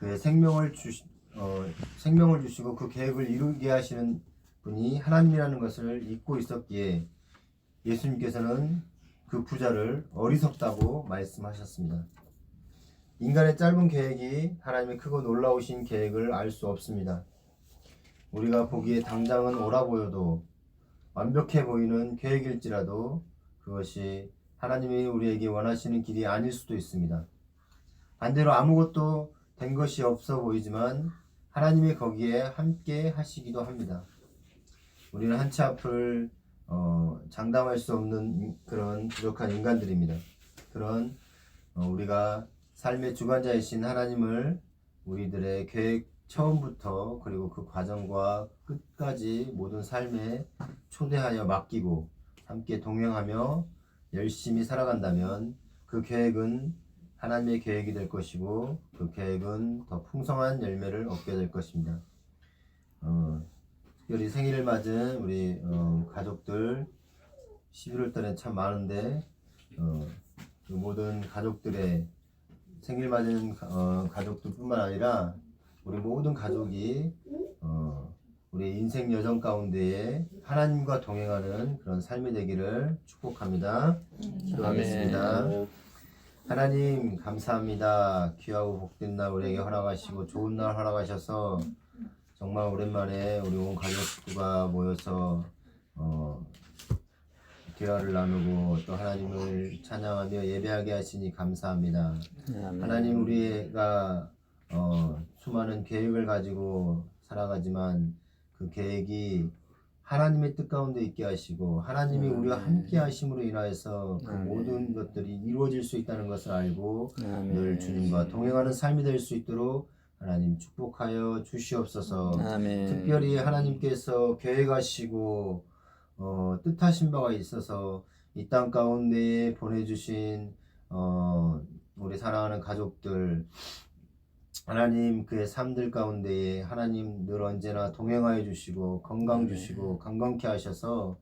그의 생명을 주시 어, 생명을 주시고 그 계획을 이루게 하시는 분이 하나님이라는 것을 잊고 있었기에 예수님께서는 그 부자를 어리석다고 말씀하셨습니다. 인간의 짧은 계획이 하나님의 크고 놀라우신 계획을 알 수 없습니다. 우리가 보기에 당장은 옳아 보여도 완벽해 보이는 계획일지라도 그것이 하나님이 우리에게 원하시는 길이 아닐 수도 있습니다. 반대로 아무것도 된 것이 없어 보이지만 하나님이 거기에 함께 하시기도 합니다. 우리는 한치 앞을 어, 장담할 수 없는 그런 부족한 인간들입니다. 그런 어, 우리가 삶의 주관자이신 하나님을 우리들의 계획 처음부터 그리고 그 과정과 끝까지 모든 삶에 초대하여 맡기고 함께 동행하며 열심히 살아간다면 그 계획은 하나님의 계획이 될 것이고 그 계획은 더 풍성한 열매를 얻게 될 것입니다. 어, 특별히 생일을 맞은 우리 어, 가족들 11월 달에 참 많은데 어, 그 모든 가족들의 생일 맞은 가- 어, 가족들뿐만 아니라 우리 모든 가족이 어, 우리 인생 여정 가운데에 하나님과 동행하는 그런 삶이 되기를 축복합니다. 기도하겠습니다. 하나님 감사합니다. 귀하고 복된 날 우리에게 허락하시고 좋은 날 허락하셔서 정말 오랜만에 우리 온 가족 식구가 모여서 어, 대화를 나누고 또 하나님을 찬양하며 예배하게 하시니 감사합니다. 하나님 우리가 어, 수많은 계획을 가지고 살아가지만 그 계획이 하나님의 뜻 가운데 있게 하시고 하나님이 우리와 함께 하심으로 인하여서 그 아멘. 모든 것들이 이루어질 수 있다는 것을 알고 아멘. 늘 주님과 동행하는 삶이 될 수 있도록 하나님 축복하여 주시옵소서. 아멘. 특별히 하나님께서 계획하시고 어, 뜻하신 바가 있어서 이 땅 가운데에 보내주신 어, 우리 사랑하는 가족들 하나님 그의 삶들 가운데에 하나님 늘 언제나 동행하여 주시고 건강 주시고 건강케 하셔서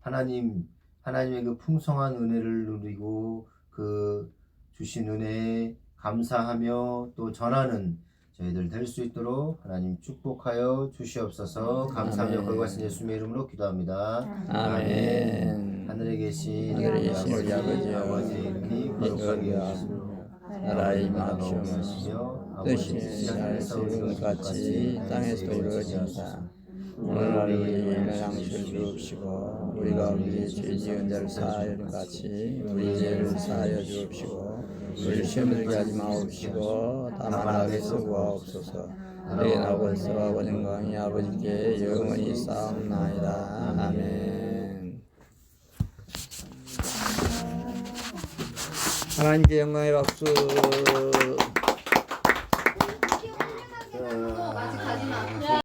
하나님 하나님의 그 풍성한 은혜를 누리고 그 주신 은혜에 감사하며 또 전하는 저희들 될 수 있도록 하나님 축복하여 주시옵소서 감사하며 아멘. 걸과신 예수님의 이름으로 기도합니다. 아멘. 하늘에 계신 하늘에 계신 우리 아버지, 아버지의 이름이 거룩하게 여기시고 나라의 임하옵시며 뜻이 하늘에서 하늘에서 같이 땅에서도 이루어진다. 오늘 우리의 양식을 주옵시고 우리가 우리 죄 지은 자를 사하여 준 같이 우리 죄를 사하여 주옵시고 우리 시험 들게 하지 마옵시고 다만 악에서 구하옵소서. 우리의 나고서 아버진 광이 아버지께 영원히 싸움나이다. 아멘 하나님께 영광의 박수. 어,